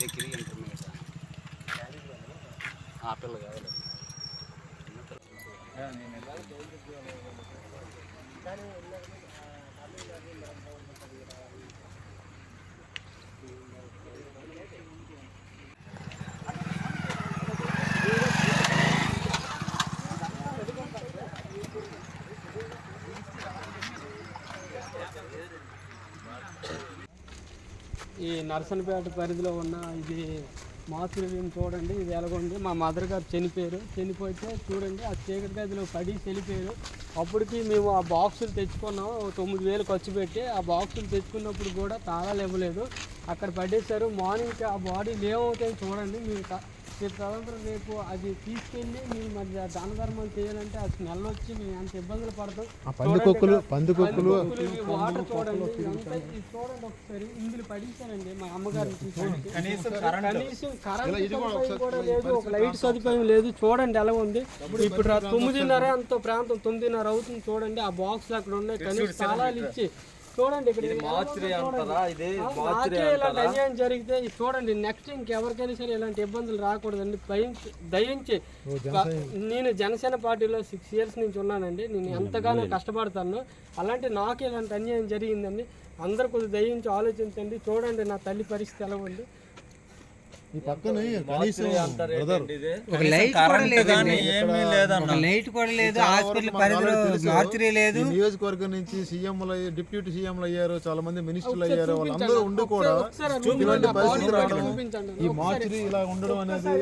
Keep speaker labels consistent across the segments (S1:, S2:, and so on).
S1: Degree intermediate ఆ పిల్ల కావాలి
S2: ఈ నర్సన్పేట పరిధిలో ఉన్న ఇది మాతృవ్యం చూడండి ఇది ఎలాగుంది. మా మదర్ గారు చనిపోయారు. చనిపోతే చూడండి ఆ చీకటి గదిలో పడి చనిపోయారు. అప్పటికి మేము ఆ బాక్సులు తెచ్చుకున్నాం తొమ్మిది వేలు ఖర్చు పెట్టి ఆ బాక్సులు తెచ్చుకున్నప్పుడు కూడా తాళాలు ఇవ్వలేదు. అక్కడ పడేశారు. మార్నింగ్కి ఆ బాడీ ఏమవుతాయి చూడండి. మీరు రేపు తదనంతరం రేపు అది తీసుకెళ్ళి మీరు మరి దాన ధర్మం చేయాలంటే ఆ స్మెల్ వచ్చి మేము ఎంత ఇబ్బందులు పడతాం.
S3: పందికొక్కులు పందికొక్కులు
S2: వాటర్ చూడండి చూడండి ఒకసారి ఇందులో పడించారండి మా అమ్మగారిని. కనీసం కరెంట్. కూడా లేదు ఒక లైట్ సదుపాయం లేదు. చూడండి ఎలా ఉంది. ఇప్పుడు తొమ్మిదిన్నర అంత ప్రాంతం తొమ్మిదిన్నర అవుతుంది చూడండి. ఆ బాక్స్ అక్కడ ఉన్నాయి. కనీసం తాళాలు ఇచ్చి చూడండి ఇక్కడ మార్చురీ అంటారా ఇది ఇలాంటి అన్యాయం జరిగితే ఇది చూడండి నెక్స్ట్ ఇంకెవరికైనా సరే ఇలాంటి ఇబ్బందులు రాకూడదండి. దయించి దయించి నేను జనసేన పార్టీలో సిక్స్ ఇయర్స్ నుంచి ఉన్నానండి. నేను ఎంతగానో కష్టపడతాను. అలాంటి నాకు ఇలాంటి అన్యాయం జరిగిందండి. అందరు కొద్దిగా దయించి ఆలోచించండి. చూడండి నా తల్లి పరిస్థితి ఎలా ఉంది.
S3: ఈ పక్కన కనీసం బ్రదర్
S4: ఒక లైట్ కూడా లేదండి. ఒక లైట్ కూడా లేదు. హాస్పిటల్ పరిధిలో మార్చురీ లేదు.
S3: ఈ నియోజకవర్గం నుంచి సీఎంలు అయ్యి డిప్యూటీ సీఎంలు అయ్యారు. చాలా మంది మినిస్టర్లు అయ్యారు. వాళ్ళందరూ ఉండి కూడా ఇటువంటి పరిస్థితి రావడం. ఈ మార్చురీ ఇలా ఉండడం అనేది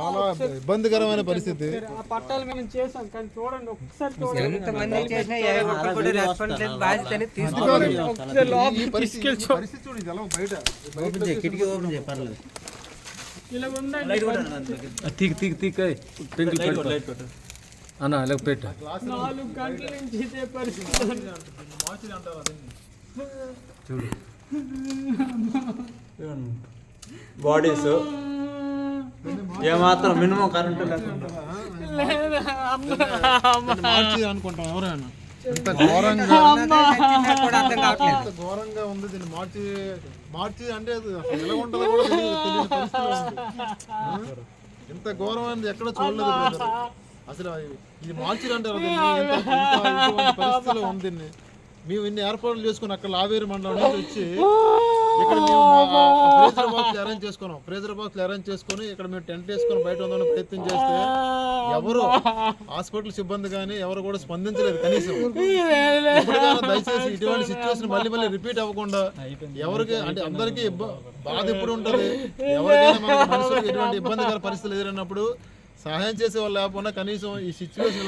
S3: చాలా ఇబ్బందికరమైన పరిస్థితి.
S2: ఆ పట్టాలు మేము చేసాం కానీ చూడండి ఒకసారి
S4: చేసినా బాధ్యత
S3: పరిస్థితి బయట
S4: కిటికీ ఓపెన్
S5: తీక్ తీక్ తీక్ పెంకులు పెట్టు అన్న ఇలా పెట్టు.
S2: నాలుగు గంటల నుంచి ఇదే పరిస్థితి.
S5: చూడు.
S6: బాడీస్ ఏమాత్రం మినిమం కరెంట్ లేకుండా.
S3: అనుకుంటాం ఎవరైనా. ఎంత ఘోరంగా ఘోరంగా ఉంది దీన్ని మార్చి మార్చి అంటే అది అసలు ఎలా ఉంటుందో కూడా తెలియదు తెలియని పరిస్థితిలో ఉంది. ఆ? ఇంత ఘోరమైనది ఎక్కడ చూడలేదు brother. అసలు అది- ఇది మార్చి అంటారు దీన్ని. ఇంత- ఇంత ఇటువంటి పరిస్థితిలో ఉంది దీన్ని మేము ఇన్ని ఏర్పాట్లు చేసుకుని అక్కడ లావేరు మండలం నుంచి వచ్చి ఇక్కడ మేము ప్రేజర్ బాక్స్ అరేంజ్ చేసుకున్నాం. ప్రేజర్ బాక్స్ అరేంజ్ చేసుకొని ఇక్కడ మేము టెంట్ వేసుకొని బయట ప్రయత్నం చేస్తే ఎవరు హాస్పిటల్ సిబ్బంది కానీ ఎవరు కూడా స్పందించలేదు కనీసం. దయచేసి ఇటువంటి సిచ్యువేషన్ మళ్ళీ మళ్ళీ రిపీట్ అవ్వకుండా ఎవరికి అంటే అందరికీ బాధ ఎప్పుడు ఉంటుంది? ఎవరికైనా మనుషులకు ఎటువంటి ఇబ్బందికర పరిస్థితులు ఎదురైనప్పుడు సహాయం చేసే వాళ్ళు లేకపోయినా కనీసం ఈ సిచ్యువేషన్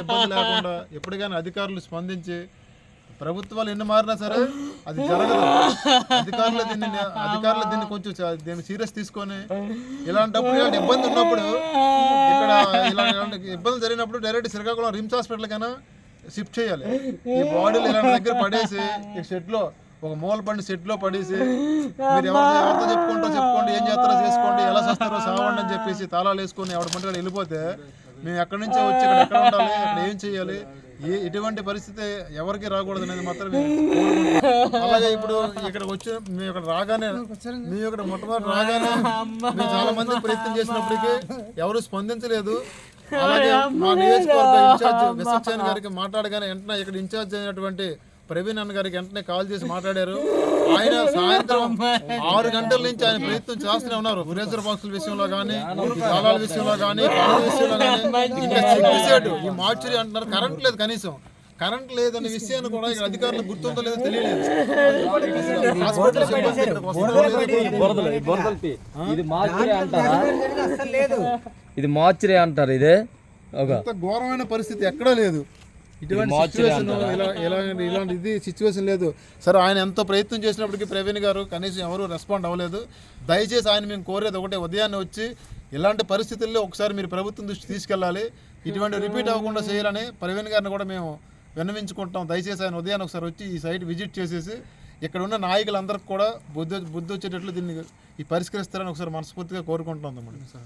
S3: ఇబ్బంది లేకుండా ఎప్పటికైనా అధికారులు స్పందించి ప్రభుత్వాలు ఎన్ని మారినా సరే అది జరగదు. అధికారులు దీన్ని అధికారులు దీన్ని కొంచెం దీన్ని సీరియస్ తీసుకొని ఇలాంటప్పుడు ఇలాంటి ఇబ్బంది ఉన్నప్పుడు ఇక్కడ ఇలాంటి ఇబ్బందులు జరిగినప్పుడు డైరెక్ట్ శ్రీకాకుళం రిమ్స్ హాస్పిటల్కైనా షిఫ్ట్ చేయాలి. ఈ బాడీలు ఇలాంటి దగ్గర పడేసి ఈ షెడ్లో ఒక మూల పండి షెడ్లో పడేసి మీరు ఎవరితో ఎవరితో చెప్పుకుంటో చెప్పుకోండి ఏం చేస్తారో చేసుకోండి ఎలా చేస్తారో సావండి అని చెప్పేసి తాళాలు వేసుకొని ఎవరి పంట వెళ్ళిపోతే మేము ఎక్కడి నుంచో వచ్చి ఇక్కడ ఎక్కడ ఉండాలి అక్కడ ఏం చేయాలి ఏ ఎటువంటి పరిస్థితి ఎవరికి రాకూడదు అనేది మాత్రం. అలాగే ఇప్పుడు ఇక్కడ వచ్చి మేము ఇక్కడ రాగానే మేము ఇక్కడ మొట్టమొదటి రాగానే మేము చాలా మంది ప్రయత్నం చేసినప్పటికీ ఎవరు స్పందించలేదు అలాగే మా నియోజకవర్గ ఇన్ఛార్జ్ గారికి మాట్లాడగానే వెంటనే ఇక్కడ ఇన్ఛార్జ్ అయినటువంటి ప్రవీణ్ అన్న గారికి వెంటనే కాల్ చేసి మాట్లాడారు. ఆయన సాయంత్రం ఆరు గంటల నుంచి ఆయన ప్రయత్నం చేస్తూనే ఉన్నారు. ఫ్రేజర్ బాక్సుల విషయంలో కానీ తాళాల విషయంలో కానీ విషయంలో కానీ ఈ మార్చురీ అంటున్నారు కరెంట్ లేదు కనీసం. కరెంట్ లేదనే విషయాన్ని కూడా ఇక్కడ అధికారులకు గుర్తుందో లేదో తెలియలేదు.
S5: ఇది మార్చురే అంటారా?
S4: అసలు లేదు.
S5: ఇది మార్చురే అంటారు ఇదే? ఒక
S3: ఘోరమైన పరిస్థితి ఎక్కడా లేదు. ఇటువంటి ఇలాంటి ఇది సిచ్యువేషన్ లేదు. సరే ఆయన ఎంతో ప్రయత్నం చేసినప్పటికీ ప్రవీణ్ గారు కనీసం ఎవరు రెస్పాండ్ అవ్వలేదు. దయచేసి ఆయన మేము కోరేది ఒకటే ఉదయాన్నే వచ్చి ఇలాంటి పరిస్థితుల్లో ఒకసారి మీరు ప్రభుత్వం దృష్టి తీసుకెళ్ళాలి. ఇటువంటి రిపీట్ అవ్వకుండా చేయాలని ప్రవీణ్ గారిని కూడా మేము విన్నవించుకుంటాం దయచేసి ఆయన ఉదయాన్నే ఒకసారి వచ్చి ఈ సైట్ విజిట్ చేసేసి ఇక్కడ ఉన్న నాయకులందరికీ కూడా బుద్ధి బుద్ధి వచ్చేటట్లు దీన్ని ఈ పరిష్కరిస్తారని ఒకసారి మనస్ఫూర్తిగా కోరుకుంటున్నాం అన్నమాట